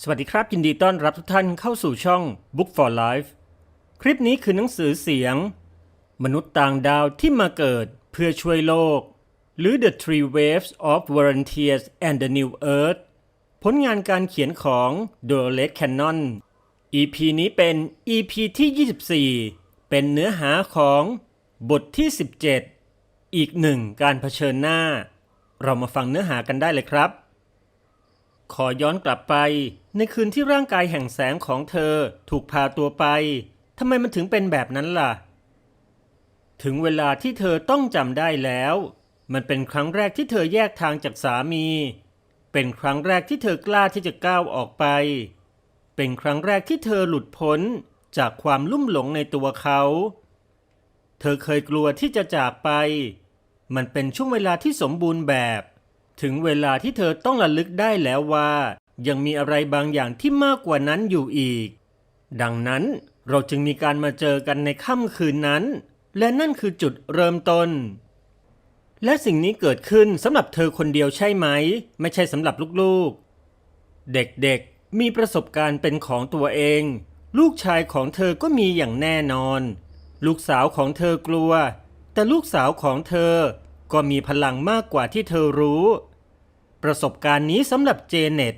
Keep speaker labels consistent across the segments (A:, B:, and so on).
A: สวัสดีครับ ยินดีต้อนรับทุกท่านเข้าสู่ช่อง Book for Life คลิปนี้คือหนังสือเสียง มนุษย์ต่างดาวที่มาเกิดเพื่อช่วยโลก หรือ The Three Waves of Volunteers and the New Earth ผลงานการเขียนของ Dolores Cannon EP นี้เป็น EP ที่ 24 เป็นเนื้อหาของบทที่ 17 อีกหนึ่งการเผชิญหน้า เรามาฟังเนื้อหากันได้เลยครับ ขอย้อนกลับไป ในคืนที่ร่างกายแห่งแสงของเธอถูกพาตัวไปทำไมมันถึงเป็นแบบนั้นล่ะ ถึงเวลาที่เธอต้องจำได้แล้ว มันเป็นครั้งแรกที่เธอแยกทางจากสามี เป็นครั้งแรกที่เธอกล้าที่จะก้าวออกไป เป็นครั้งแรกที่เธอหลุดพ้นจากความลุ่มหลงในตัวเขา เธอเคยกลัวที่จะจากไป มันเป็นช่วงเวลาที่สมบูรณ์แบบ ถึงเวลาที่เธอต้องระลึกได้แล้วว่า ยังมีอะไรบางอย่างที่มากกว่านั้นอยู่อีก ดังนั้นเราจึงมีการมาเจอกันในค่ำคืนนั้น และนั่นคือจุดเริ่มต้น และสิ่งนี้เกิดขึ้นสำหรับเธอคนเดียวใช่ไหม ไม่ใช่สำหรับลูกๆ เด็กๆมีประสบการณ์เป็นของตัวเอง ลูกชายของเธอก็มีอย่างแน่นอน ลูกสาวของเธอกลัว แต่ลูกสาวของเธอ ก็มีพลังมากกว่าที่เธอรู้ ประสบการณ์นี้สำหรับเจเน็ต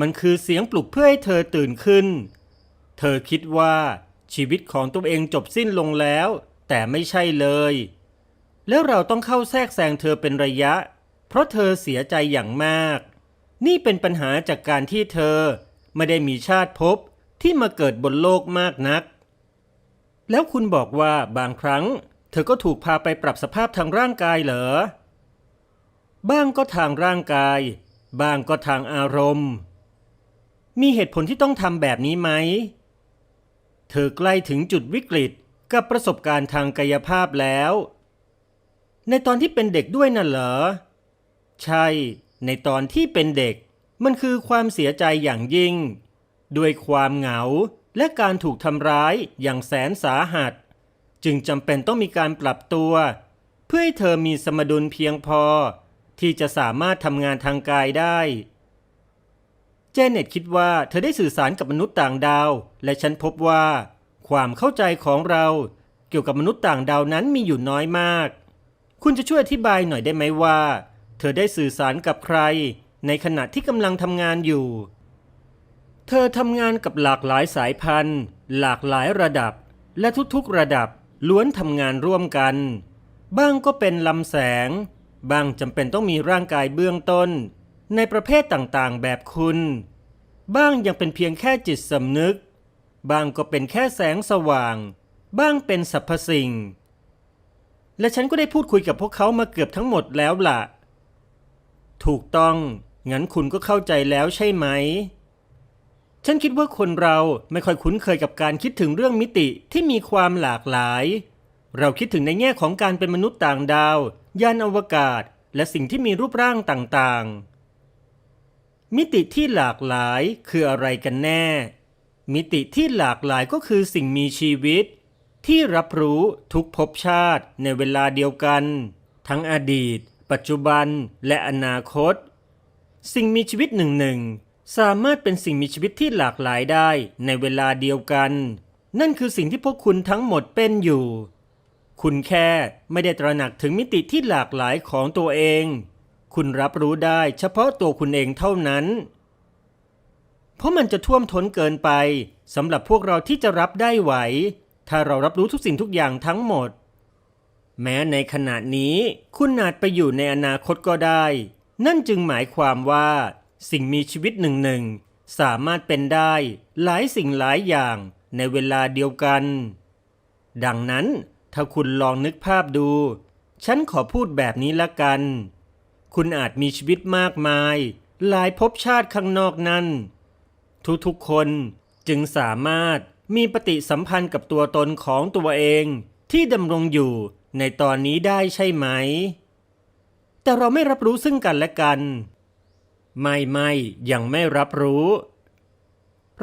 A: มันคือเสียงปลุกเพื่อให้เธอตื่นขึ้น เธอคิดว่าชีวิตของตัวเองจบสิ้นลงแล้ว แต่ไม่ใช่เลย แล้วเราต้องเข้าแทรกแซงเธอเป็นระยะ เพราะเธอเสียใจอย่างมาก นี่เป็นปัญหาจากการที่เธอไม่ได้มีชาติภพที่มาเกิดบนโลกมากนัก แล้วคุณบอกว่าบางครั้ง เธอก็ถูกพาไปปรับสภาพทางร่างกายเหรอ บ้างก็ทางร่างกาย บ้างก็ทางอารมณ์ มีเหตุผลที่ต้องทำแบบนี้ไหม เธอใกล้ถึงจุดวิกฤตกับประสบการณ์ทางกายภาพแล้ว ในตอนที่เป็นเด็กด้วยน่ะเหรอ ใช่ ในตอนที่เป็นเด็ก มันคือความเสียใจอย่างยิ่ง ด้วยความเหงาและการถูกทำร้ายอย่างแสนสาหัส จึงจำเป็นต้องมีการปรับตัว เพื่อให้เธอมีสมดุลเพียงพอ ที่จะสามารถทำงานทางกายได้ เจเน็ตคิดว่าเธอได้สื่อสารกับมนุษย์ต่างดาว และฉันพบว่า ความเข้าใจของเราเกี่ยวกับมนุษย์ต่างดาวนั้นมีอยู่น้อยมาก คุณจะช่วยอธิบายหน่อยได้ไหมว่า เธอได้สื่อสารกับใคร ในขณะที่กำลังทำงานอยู่ เธอทำงานกับหลากหลายสายพันธุ์ หลากหลายระดับ และทุกๆระดับ ล้วนทำงานร่วมกัน บ้างก็เป็นลำแสง บ้างจำเป็นต้องมีร่างกายเบื้องต้น ในประเภทต่างๆ แบบคุณ บ้างยังเป็นเพียงแค่จิตสำนึก บ้างก็เป็นแค่แสงสว่าง บ้างเป็นสรรพสิ่ง และฉันก็ได้พูดคุยกับพวกเขามาเกือบทั้งหมดแล้วล่ะ ถูกต้อง งั้นคุณก็เข้าใจแล้วใช่ไหม ฉันคิดว่าคนเราไม่ค่อยคุ้นเคยกับการคิดถึงเรื่องมิติที่มีความหลากหลาย เราคิดถึงในแง่ของการเป็นมนุษย์ต่างดาว ยานอวกาศ และสิ่งที่มีรูปร่างต่างๆ มิติที่หลากหลายคืออะไรกันแน่ มิติที่หลากหลายก็คือสิ่งมีชีวิต ที่รับรู้ทุกภพชาติในเวลาเดียวกัน ทั้งอดีต ปัจจุบันและอนาคต สิ่งมีชีวิตหนึ่งหนึ่ง สามารถเป็นสิ่งมีชีวิตที่หลากหลายได้ในเวลาเดียวกัน นั่นคือสิ่งที่พวกคุณทั้งหมดเป็นอยู่ คุณแค่ไม่ได้ตระหนักถึงมิติที่หลากหลายของตัวเอง คุณรับรู้ได้เฉพาะตัวคุณเองเท่านั้น เพราะมันจะท่วมท้นเกินไปสำหรับพวกเราที่จะรับได้ไหว ถ้าเรารับรู้ทุกสิ่งทุกอย่างทั้งหมด แม้ในขณะนี้คุณอาจไปอยู่ในอนาคตก็ได้ นั่นจึงหมายความว่า สิ่งมีชีวิตหนึ่งหนึ่งสามารถเป็นได้หลายสิ่งหลายอย่างในเวลาเดียวกัน ดังนั้นถ้าคุณลองนึกภาพดู ฉันขอพูดแบบนี้ละกัน คุณอาจมีชีวิตมากมาย หลายภพชาติข้างนอกนั้น ทุกๆคนจึงสามารถมีปฏิสัมพันธ์กับตัวตนของตัวเองที่ดำรงอยู่ในตอนนี้ได้ใช่ไหม แต่เราไม่รับรู้ซึ่งกันและกัน ไม่ไม่ยังไม่รับรู้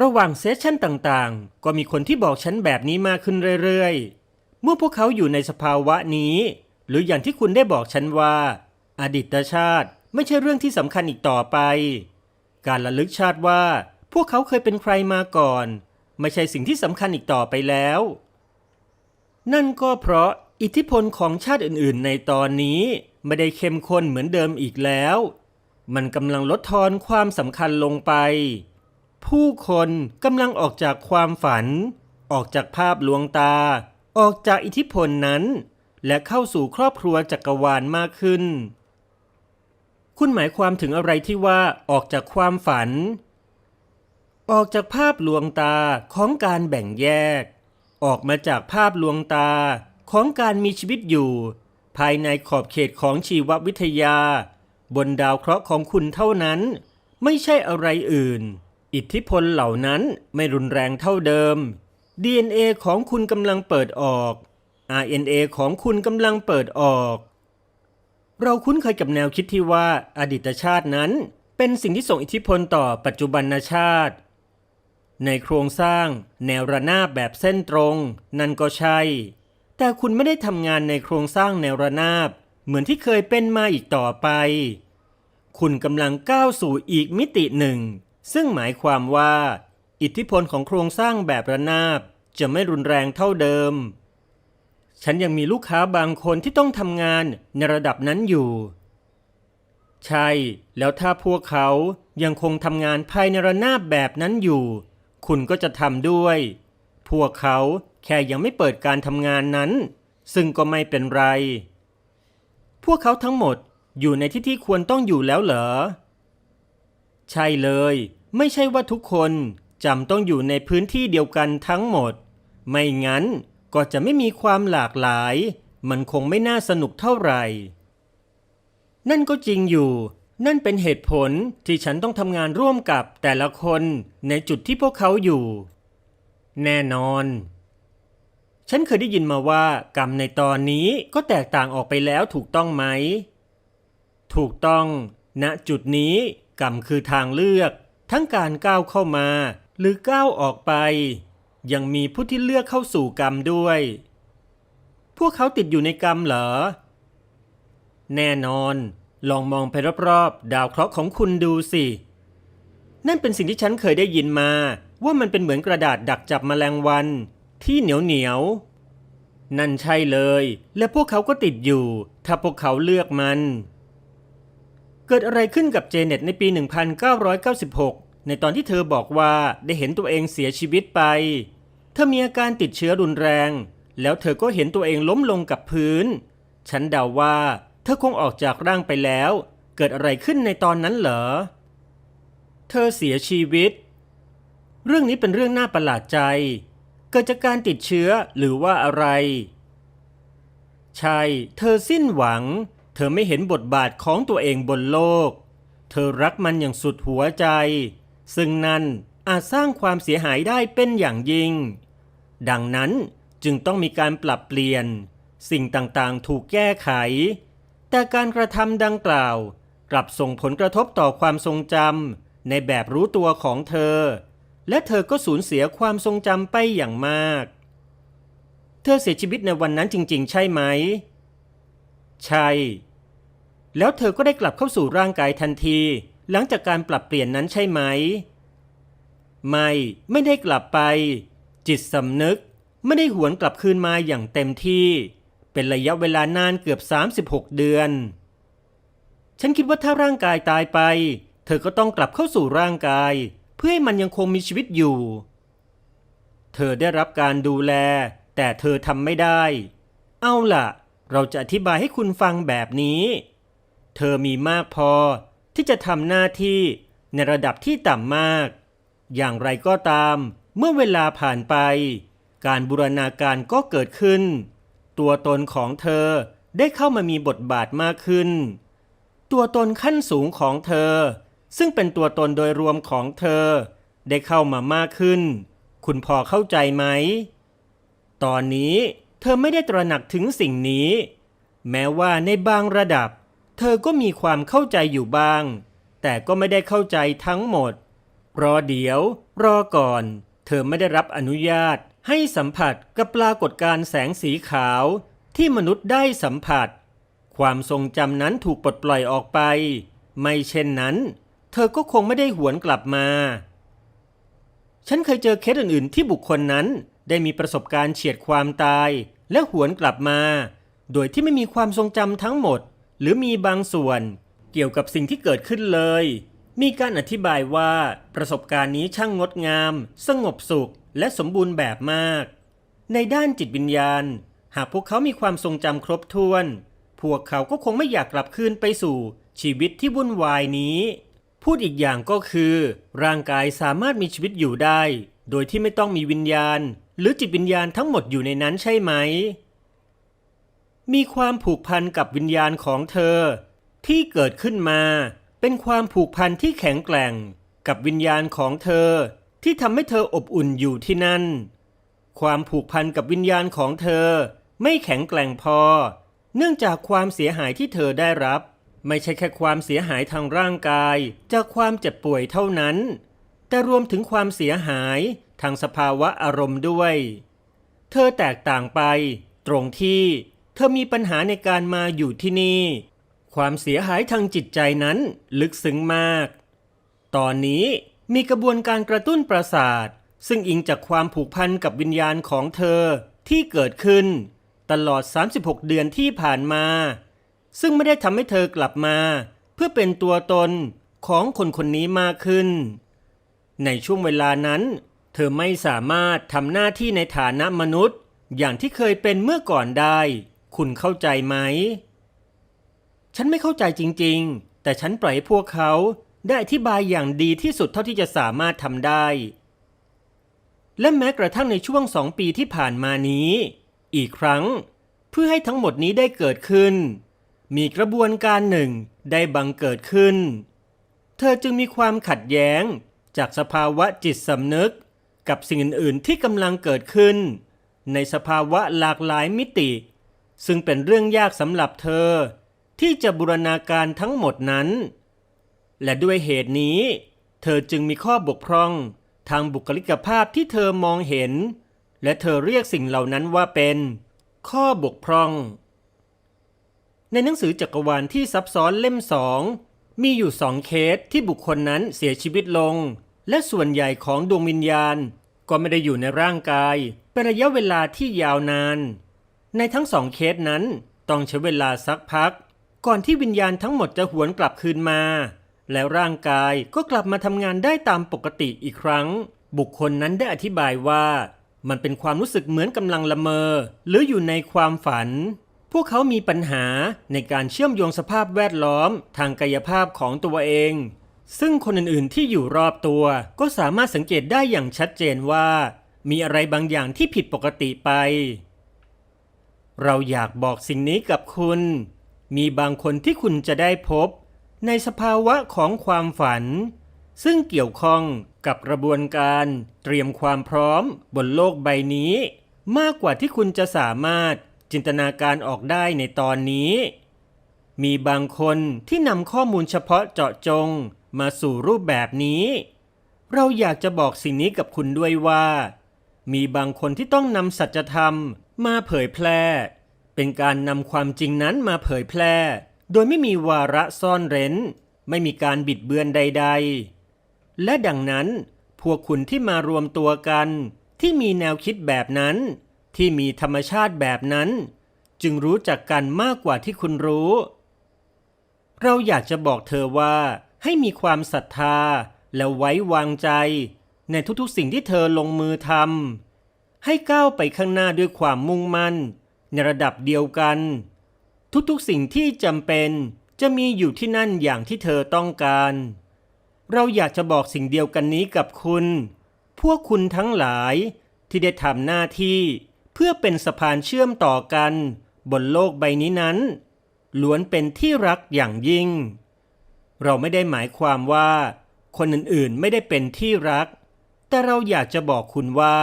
A: ระหว่างเซสชั่นต่างๆ ก็มีคนที่บอกฉันแบบนี้มากขึ้นเรื่อยๆ เมื่อพวกเขาอยู่ในสภาวะนี้ หรืออย่างที่คุณได้บอกฉันว่า อดีตชาติไม่ใช่เรื่องที่สำคัญอีกต่อไป การระลึกชาติว่า พวกเขาเคยเป็นใครมาก่อน ไม่ใช่สิ่งที่สำคัญอีกต่อไปแล้ว นั่นก็เพราะอิทธิพลของชาติอื่นๆ ในตอนนี้ไม่ได้เข้มข้นเหมือนเดิมอีกแล้ว มันกำลังลดทอนความสำคัญลงไป ผู้คนกำลังออกจากความฝัน ออกจากภาพลวงตา ออกจากอิทธิพลนั้น และเข้าสู่ครอบครัวจักรวาลมากขึ้น คุณหมายความถึงอะไรที่ว่าออกจากความฝัน ออกจากภาพลวงตาของการแบ่งแยก ออกมาจากภาพลวงตาของการมีชีวิตอยู่ ภายในขอบเขตของชีววิทยา บนดาวเคราะห์ของคุณเท่านั้น ไม่ใช่อะไรอื่น อิทธิพลเหล่านั้นไม่รุนแรงเท่าเดิม DNA ของคุณกำลังเปิดออก RNA ของคุณกำลังเปิดออก เราคุ้นเคยกับแนวคิดที่ว่าอดีตชาตินั้นเป็นสิ่งที่ส่งอิทธิพลต่อปัจจุบันชาติ ในโครงสร้างแนวระนาบแบบเส้นตรง นั่นก็ใช่ แต่คุณไม่ได้ทำงานในโครงสร้างแนวระนาบ เหมือนที่เคยเป็นมาอีกต่อไป คุณกำลังก้าวสู่อีกมิติหนึ่ง ซึ่งหมายความว่า อิทธิพลของโครงสร้างแบบระนาบจะไม่รุนแรงเท่าเดิม ฉันยังมีลูกค้าบางคนที่ต้องทำงานในระดับนั้นอยู่ ใช่ แล้วถ้าพวกเขายังคงทำงานภายในระนาบแบบนั้นอยู่ คุณก็จะทำด้วย พวกเขาแค่ยังไม่เปิดการทำงานนั้น ซึ่งก็ไม่เป็นไร พวกเขาทั้งหมดอยู่ในที่ที่ควรต้องอยู่แล้วเหรอ ใช่เลย ไม่ใช่ว่าทุกคนจำต้องอยู่ในพื้นที่เดียวกันทั้งหมด ไม่งั้นก็จะไม่มีความหลากหลาย มันคงไม่น่าสนุกเท่าไหร่ นั่นก็จริงอยู่ นั่นเป็นเหตุผลที่ฉันต้องทำงานร่วมกับแต่ละคนในจุดที่พวกเขาอยู่ แน่นอน ฉันเคยได้ยินมาว่ากรรมในตอนนี้ก็แตกต่างออกไปแล้วถูกต้องไหม ถูกต้อง ณ จุดนี้กรรมคือทางเลือก ทั้งการก้าวเข้ามา หรือก้าวออกไป ยังมีผู้ที่เลือกเข้าสู่กรรมด้วย พวกเขาติดอยู่ในกรรมเหรอ แน่นอน ลองมองไปรอบๆ ดาวเคราะห์ของคุณดูสิ นั่นเป็นสิ่งที่ฉันเคยได้ยินมา ว่ามันเป็นเหมือนกระดาษดักจับแมลงวัน ที่เหนียวเหนียวนั่นใช่เลย และพวกเขาก็ติดอยู่ ถ้าพวกเขาเลือกมัน เกิดอะไรขึ้นกับเจเน็ตในปี 1996 ในตอนที่เธอบอกว่าได้เห็นตัวเองเสียชีวิตไป เธอมีอาการติดเชื้อรุนแรง แล้วเธอก็เห็นตัวเองล้มลงกับพื้น ฉันเดาว่า เธอคงออกจากร่างไปแล้ว เกิดอะไรขึ้นในตอนนั้นเหรอ เธอเสียชีวิต เรื่องนี้เป็นเรื่องน่าประหลาดใจ เกิดจากการติดเชื้อหรือว่าอะไร ใช่ เธอสิ้นหวัง เธอไม่เห็นบทบาทของตัวเองบนโลก เธอรักมันอย่างสุดหัวใจ ซึ่งนั่นอาจสร้างความเสียหายได้เป็นอย่างยิ่ง ดังนั้นจึงต้องมีการปรับเปลี่ยน สิ่งต่างๆ ถูกแก้ไข แต่การกระทำดังกล่าว กลับส่งผลกระทบต่อความทรงจำในแบบรู้ตัวของเธอ และเธอก็สูญเสียความทรงจำไปอย่างมาก เธอเสียชีวิตในวันนั้นจริง ๆ ใช่ไหม ใช่ แล้วเธอก็ได้กลับเข้าสู่ร่างกายทันที หลังจากการปรับเปลี่ยนนั้นใช่ไหม ไม่ ไม่ได้กลับไป จิตสำนึกไม่ได้หวนกลับคืนมาอย่างเต็มที่ เป็นระยะเวลานานเกือบ 36 เดือน ฉันคิดว่าถ้าร่างกายตายไป เธอก็ต้องกลับเข้าสู่ร่างกาย พื่อให้มันยังคงมีชีวิตอยู่ เธอได้รับการดูแล แต่เธอทำไม่ได้ เอาล่ะ เราจะอธิบายให้คุณฟังแบบนี้ เธอมีมากพอที่จะทำหน้าที่ในระดับที่ต่ำมาก อย่างไรก็ตาม เมื่อเวลาผ่านไป การบูรณาการก็เกิดขึ้น ตัวตนของเธอได้เข้ามามีบทบาทมากขึ้น ตัวตนขั้นสูงของเธอ ซึ่งเป็นตัวตนโดยรวมของเธอ ได้เข้ามามากขึ้น คุณพอเข้าใจไหม ตอนนี้เธอไม่ได้ตระหนักถึงสิ่งนี้ แม้ว่าในบางระดับ เธอก็มีความเข้าใจอยู่บ้าง แต่ก็ไม่ได้เข้าใจทั้งหมด รอเดี๋ยว รอก่อน เธอไม่ได้รับอนุญาตให้สัมผัสกับปรากฏการแสงสีขาวที่มนุษย์ได้สัมผัส ความทรงจำนั้นถูกปลดปล่อยออกไป ไม่เช่นนั้น เธอก็คงไม่ได้หวนกลับมา ฉันเคยเจอเคสอื่นๆ ที่บุคคลนั้นได้มีประสบการณ์เฉียดความตาย และหวนกลับมา โดยที่ไม่มีความทรงจำทั้งหมด หรือมีบางส่วน เกี่ยวกับสิ่งที่เกิดขึ้นเลย มีการอธิบายว่าประสบการณ์นี้ช่างงดงาม สงบสุข และสมบูรณ์แบบมาก ในด้านจิตวิญญาณ หากพวกเขามีความทรงจำครบถ้วน พวกเขาก็คงไม่อยากกลับคืนไปสู่ชีวิตที่วุ่นวายนี้ พูดอีกอย่างก็คือ ร่างกายสามารถมีชีวิตอยู่ได้ โดยที่ไม่ต้องมีวิญญาณ หรือจิตวิญญาณทั้งหมดอยู่ในนั้นใช่ไหม มีความผูกพันกับวิญญาณของเธอ ที่เกิดขึ้นมา เป็นความผูกพันที่แข็งแกร่ง กับวิญญาณของเธอ ที่ทำให้เธออบอุ่นอยู่ที่นั่น ความผูกพันกับวิญญาณของเธอ ไม่แข็งแกร่งพอ เนื่องจากความเสียหายที่เธอได้รับ ไม่ใช่แค่ความเสียหายทางร่างกาย จากความเจ็บป่วยเท่านั้น แต่รวมถึงความเสียหายทางสภาวะอารมณ์ด้วย เธอแตกต่างไป ตรงที่เธอมีปัญหาในการมาอยู่ที่นี่ ความเสียหายทางจิตใจนั้นลึกซึ้งมาก ตอนนี้มีกระบวนการกระตุ้นประสาท ซึ่งอิงจากความผูกพันกับวิญญาณของเธอที่เกิดขึ้น ตลอด 36 เดือนที่ผ่านมา ซึ่งไม่ได้ทำให้เธอกลับมา เพื่อเป็นตัวตนของคนคนนี้มากขึ้น ในช่วงเวลานั้น เธอไม่สามารถทำหน้าที่ในฐานะมนุษย์ อย่างที่เคยเป็นเมื่อก่อนได้ คุณเข้าใจไหม ฉันไม่เข้าใจจริงๆ แต่ฉันปล่อยให้พวกเขาได้อธิบายอย่างดีที่สุดเท่าที่จะสามารถทำได้ และแม้กระทั่งในช่วงสองปีที่ผ่านมานี้ อีกครั้ง เพื่อให้ทั้งหมดนี้ได้เกิดขึ้น มีกระบวนการหนึ่งได้บังเกิดขึ้น เธอจึงมีความขัดแย้งจากสภาวะจิตสำนึก กับสิ่งอื่น ๆ ที่กำลังเกิดขึ้น ในสภาวะหลากหลายมิติ ซึ่งเป็นเรื่องยากสำหรับเธอ ที่จะบูรณาการทั้งหมดนั้น และด้วยเหตุนี้ เธอจึงมีข้อบกพร่องทางบุคลิกภาพที่เธอมองเห็น และเธอเรียกสิ่งเหล่านั้นว่าเป็น ข้อบกพร่อง ในหนังสือจักรวาลที่ซับซ้อนเล่มสองมีอยู่สองเคสที่บุคคลนั้นเสียชีวิตลง และส่วนใหญ่ของดวงวิญญาณ ก็ไม่ได้อยู่ในร่างกาย เป็นระยะเวลาที่ยาวนาน ในทั้งสองเคสนั้นต้องใช้เวลาสักพัก ก่อนที่วิญญาณทั้งหมดจะหวนกลับคืนมา แล้วร่างกายก็กลับมาทำงานได้ตามปกติอีกครั้ง บุคคลนั้นได้อธิบายว่า มันเป็นความรู้สึกเหมือนกำลังละเมอ หรืออยู่ในความฝัน พวกเขามีปัญหาในการเชื่อมโยงสภาพแวดล้อมทางกายภาพของตัวเอง ซึ่งคนอื่นๆที่อยู่รอบตัวก็สามารถสังเกตได้อย่างชัดเจนว่า มีอะไรบางอย่างที่ผิดปกติไป เราอยากบอกสิ่งนี้กับคุณ มีบางคนที่คุณจะได้พบ ในสภาวะของความฝัน ซึ่งเกี่ยวข้องกับกระบวนการเตรียมความพร้อมบนโลกใบนี้ มากกว่าที่คุณจะสามารถ จินตนาการออกได้ในตอนนี้ มีบางคนที่นำข้อมูลเฉพาะเจาะจงมาสู่รูปแบบนี้ เราอยากจะบอกสิ่งนี้กับคุณด้วยว่า มีบางคนที่ต้องนำสัจธรรมมาเผยแพร่ เป็นการนำความจริงนั้นมาเผยแพร่ โดยไม่มีวาระซ่อนเร้น ไม่มีการบิดเบือนใด ๆ และดังนั้นพวกคุณที่มารวมตัวกันที่มีแนวคิดแบบนั้น ที่มีธรรมชาติแบบนั้น จึงรู้จักกันมากกว่าที่คุณรู้ เราอยากจะบอกเธอว่า ให้มีความศรัทธาและไว้วางใจ ในทุกๆสิ่งที่เธอลงมือทำให้ก้าวไปข้างหน้าด้วยความมุ่งมั่น ในระดับเดียวกัน ทุกๆสิ่งที่จำเป็นจะมีอยู่ที่นั่นอย่างที่เธอต้องการ เราอยากจะบอกสิ่งเดียวกันนี้กับคุณ พวกคุณทั้งหลายที่ได้ทำหน้าที่ เพื่อเป็นสะพานเชื่อมต่อกัน บนโลกใบนี้นั้น ล้วนเป็นที่รักอย่างยิ่ง เราไม่ได้หมายความว่า คนอื่นๆไม่ได้เป็นที่รัก แต่เราอยากจะบอกคุณว่า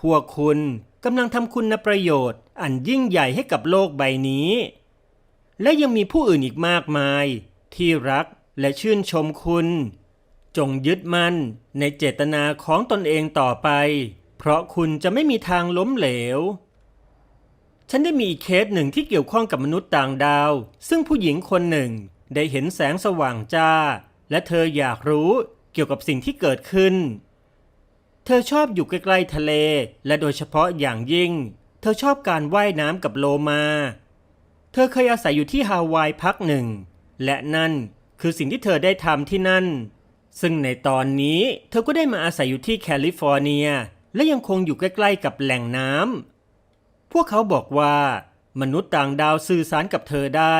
A: พวกคุณกำลังทำคุณประโยชน์อันยิ่งใหญ่ให้กับโลกใบนี้ และยังมีผู้อื่นอีกมากมาย ที่รักและชื่นชมคุณ จงยึดมั่นในเจตนาของตนเองต่อไป เพราะคุณจะไม่มีทางล้มเหลว ฉันได้มีเคสหนึ่งที่เกี่ยวข้องกับมนุษย์ต่างดาว ซึ่งผู้หญิงคนหนึ่งได้เห็นแสงสว่างจ้า และเธออยากรู้เกี่ยวกับสิ่งที่เกิดขึ้นเเธอชอบอยู่ใกล้ๆทะเล และโดยเฉพาะอย่างยิ่ง เธอชอบการว่ายน้ำกับโลมา เธอเคยอาศัยอยู่ที่ฮาวายพักหนึ่ง และนั่นคือสิ่งที่เธอได้ทำที่นั่น ซึ่งในตอนนี้เธอก็ได้มาอาศัยอยู่ที่แคลิฟอร์เนีย และยังคงอยู่ใกล้ๆกับแหล่งน้ำพวกเขาบอกว่ามนุษย์ต่างดาวสื่อสารกับเธอได้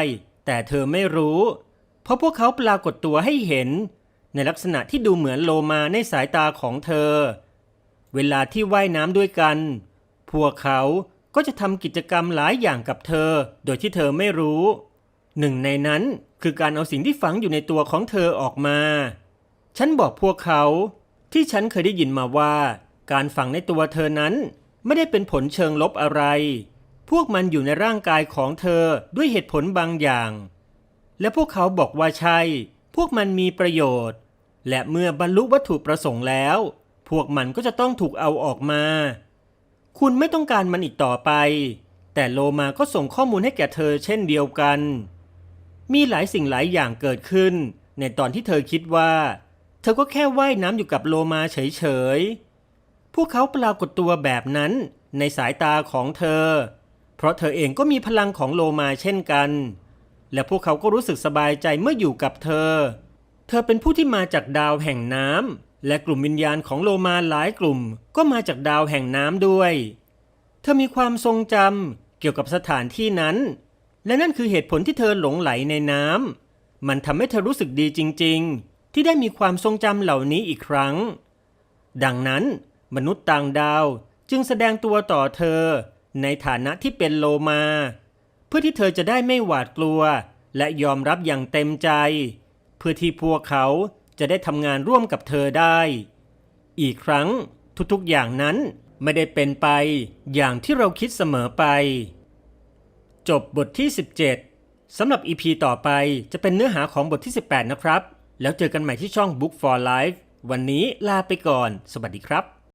A: แต่เธอไม่รู้ เพราะพวกเขาปรากฏตัวให้เห็น ในลักษณะที่ดูเหมือนโลมาในสายตาของเธอ เวลาที่ว่ายน้ำด้วยกัน พวกเขาก็จะทำกิจกรรมหลายอย่างกับเธอ โดยที่เธอไม่รู้ หนึ่งในนั้นคือการเอาสิ่งที่ฝังอยู่ในตัวของเธอออกมา ฉันบอกพวกเขาที่ฉันเคยได้ยินมาว่า การฝังในตัวเธอนั้น ไม่ได้เป็นผลเชิงลบอะไร พวกมันอยู่ในร่างกายของเธอด้วยเหตุผลบางอย่าง และพวกเขาบอกว่าใช่ พวกมันมีประโยชน์ และเมื่อบรรลุวัตถุประสงค์แล้ว พวกมันก็จะต้องถูกเอาออกมา คุณไม่ต้องการมันอีกต่อไป แต่โลมาก็ส่งข้อมูลให้แก่เธอเช่นเดียวกัน มีหลายสิ่งหลายอย่างเกิดขึ้น ในตอนที่เธอคิดว่า เธอก็แค่ว่ายน้ำอยู่กับโลมาเฉยๆ วกเขาปรากฏตัวแบบนั้นในสายตาของเธอ เพราะเธอเองก็มีพลังของโลมาเช่นกัน และพวกเขาก็รู้สึกสบายใจเมื่ออยู่กับเธอ เธอเป็นผู้ที่มาจากดาวแห่งน้ำและกลุ่มวิญญาณของโลมาหลายกลุ่ม ก็มาจากดาวแห่งน้ำด้วย เธอมีความทรงจำเกี่ยวกับสถานที่นั้น และนั่นคือเหตุผลที่เธอหลงไหลในน้ำมันทำให้เธอรู้สึกดีจริง ๆ ที่ได้มีความทรงจำเหล่านี้อีกครั้ง ดังนั้น มนุษย์ต่างดาวจึงแสดงตัวต่อเธอ ในฐานะที่เป็นโลมา เพื่อที่เธอจะได้ไม่หวาดกลัว และยอมรับอย่างเต็มใจ เพื่อที่พวกเขาจะได้ทำงานร่วมกับเธอได้ อีกครั้งทุกๆอย่างนั้นไม่ได้เป็นไปอย่างที่เราคิดเสมอไป จบบทที่ 17สำหรับ EP ต่อไปจะเป็นเนื้อหาของบทที่ 18 นะครับ แล้วเจอกันใหม่ที่ช่อง Book for Life วันนี้ลาไปก่อน สวัสดีครับ